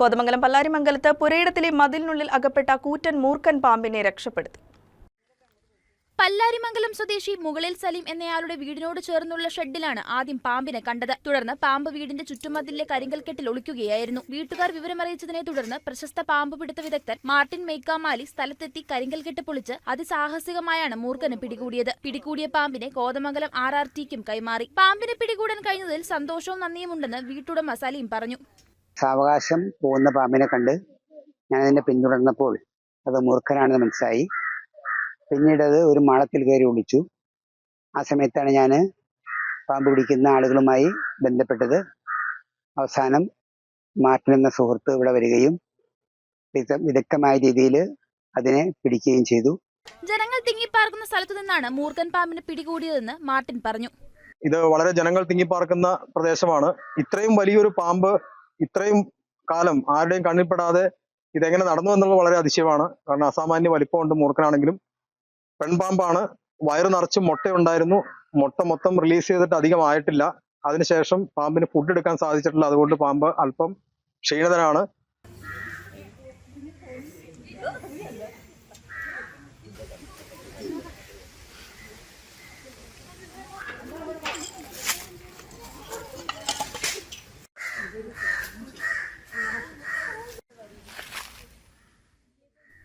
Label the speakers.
Speaker 1: കോതമംഗലം പല്ലാരിമംഗലത്ത് പുരയിടത്തിലെ മതിലിനുള്ളിൽ അകപ്പെട്ട കൂറ്റൻ മൂർക്കൻ പാമ്പിനെ രക്ഷപ്പെടുത്തി.
Speaker 2: പല്ലാരിമംഗലം സ്വദേശി മുകളിൽ സലീം എന്നയാളുടെ വീടിനോട് ചേർന്നുള്ള ഷെഡിലാണ് ആദ്യം പാമ്പിനെ കണ്ടത്. തുടർന്ന് പാമ്പ് വീടിന്റെ ചുറ്റുമതിലെ കരിങ്കൽക്കെട്ടിൽ ഒളിക്കുകയായിരുന്നു. വീട്ടുകാർ വിവരമറിയിച്ചതിനെ തുടർന്ന് പ്രശസ്ത പാമ്പ് പിടുത്ത വിദഗ്ധൻ മാർട്ടിൻ മെയ്ക്കാമാലി സ്ഥലത്തെത്തി കരിങ്കൽക്കെട്ട് പൊളിച്ച് അതിസാഹസികമായാണ് മൂർഖനെ പിടികൂടിയത്. പിടികൂടിയ പാമ്പിനെ കോതമംഗലം ആർ ആർ ടിക്കും കൈമാറി. പാമ്പിനെ പിടികൂടാൻ കഴിഞ്ഞതിൽ സന്തോഷവും നന്ദിയുമുണ്ടെന്ന് വീട്ടുടമ സലീം പറഞ്ഞു.
Speaker 3: സാവകാശം പോകുന്ന പാമ്പിനെ കണ്ട് ഞാൻ അതിനെ പിന്തുടർന്നപ്പോൾ അത് മൂർഖനാണെന്ന് മനസ്സിലായി. പിന്നീട് അത് ഒരു മാളത്തിൽ കയറി ഒളിച്ചു ആ സമയത്താണ് ഞാൻ പാമ്പ് പിടിക്കുന്ന ആളുകളുമായി ബന്ധപ്പെട്ടത്. അവസാനം മാർട്ടിൻ എന്ന സുഹൃത്ത് ഇവിടെ വരികയും വിദ- വിദഗ്ധമായ രീതിയിൽ അതിനെ പിടിക്കുകയും ചെയ്തു.
Speaker 2: ജനങ്ങൾ തിങ്ങിപ്പാർക്കുന്ന സ്ഥലത്തു നിന്നാണ് മൂർഖൻ പാമ്പിനെ പിടികൂടിയതെന്ന് മാർട്ടിൻ പറഞ്ഞു.
Speaker 4: ഇത് വളരെ ജനങ്ങൾ തിങ്ങിപ്പാർക്കുന്ന പ്രദേശമാണ്. ഇത്രയും വലിയൊരു പാമ്പ് ഇത്രയും കാലം ആരുടെയും കണ്ണിൽപ്പെടാതെ ഇതെങ്ങനെ നടന്നു എന്നുള്ളത് വളരെ അതിശയമാണ്. കാരണം അസാമാന്യ വലിപ്പമുണ്ട് മൂർഖനാണെങ്കിലും. പെൺപാമ്പാണ്. വയറ് നിറച്ച് മുട്ടയുണ്ടായിരുന്നു. മുട്ട മൊത്തം റിലീസ് ചെയ്തിട്ട് അധികം ആയിട്ടില്ല. അതിനുശേഷം പാമ്പിന് ഫുഡ് എടുക്കാൻ സാധിച്ചിട്ടില്ല. അതുകൊണ്ട് പാമ്പ് അല്പം ക്ഷീണിതനാണ്.